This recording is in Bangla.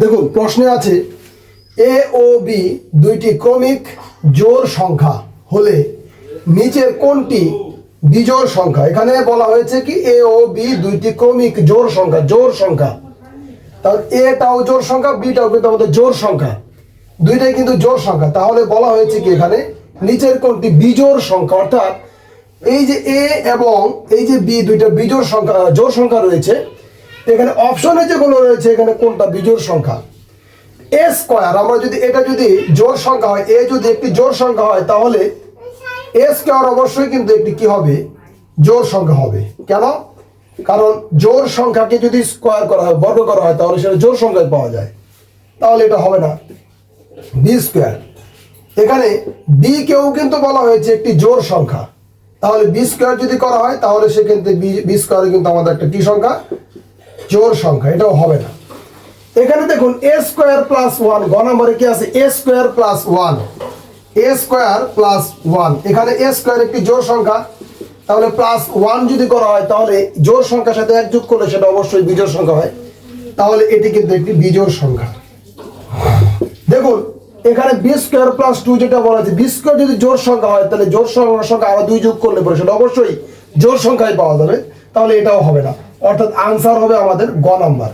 দেখুন, প্রশ্নে আছে এ ও বি দুইটি ক্রমিক জোড় সংখ্যা হলে নিচের কোনটি বিজোড় সংখ্যা? এখানে বলা হয়েছে কি এ ও বি দুইটি ক্রমিক জোড় সংখ্যা জোড় সংখ্যা। তাহলে এটাও জোড় সংখ্যা বিটাও কিন্তু আমাদের জোড় সংখ্যা। দুইটাই কিন্তু জোড় সংখ্যা। তাহলে বলা হয়েছে কি এখানে, নিচের কোনটি বিজোড় সংখ্যা? অর্থাৎ এই যে এ এবং এই যে বি দুইটা বিজোড় সংখ্যা, জোড় সংখ্যা রয়েছে এখানে অপশনে যেগুলো রয়েছে, এখানে কোনটা? বিজোড় সংখ্যা। এ স্কোয়ার আমরা যদি, এটা যদি জোর সংখ্যা হয় এ যদি একটি জোর সংখ্যা হয়, তাহলে এ স্কোয়ার অবশ্যই কিন্তু একটি কি হবে? জোর সংখ্যা হবে। কেন? কারণ জোর সংখ্যাকে যদি স্কোয়ার করা হয়, বর্গ করা হয়, তাহলে সেটা জোর সংখ্যায় পাওয়া যায়। তাহলে এটা হবে না। বি স্কোয়ার এখানে বি কেও কিন্তু বলা হয়েছে একটি জোর সংখ্যা। তাহলে বি স্কোয়ার যদি করা হয়, তাহলে সেক্ষেত্রে বি স্কোয়ারে কিন্তু আমাদের একটা কি সংখ্যা? জোড় সংখ্যা, এটাও হবে না। এখানে দেখুন এ স্কোয়ার প্লাস ওয়ান গ নম্বরে কি আছে? A square plus one A square plus one এখানে এ স্কোয়ার একটি জোর সংখ্যা। তাহলে প্লাস ওয়ান যদি করা হয়, তাহলে জোর সংখ্যার সাথে এক যোগ করলে সেটা অবশ্যই বিজোড় সংখ্যা হয়। তাহলে এটি কিন্তু একটি বিজোড় সংখ্যা। দেখুন, এখানে বি স্কোয়ার প্লাস টু যেটা বলা আছে বি স্কোয়ার যদি জোর সংখ্যা হয়, তাহলে জোর সংখ্যার সংখ্যা আরও দুই যোগ করলে পরে সেটা অবশ্যই জোর সংখ্যায় পাওয়া যাবে। তাহলে এটাও হবে না। অর্থাৎ আনসার হবে আমাদের গ নাম্বার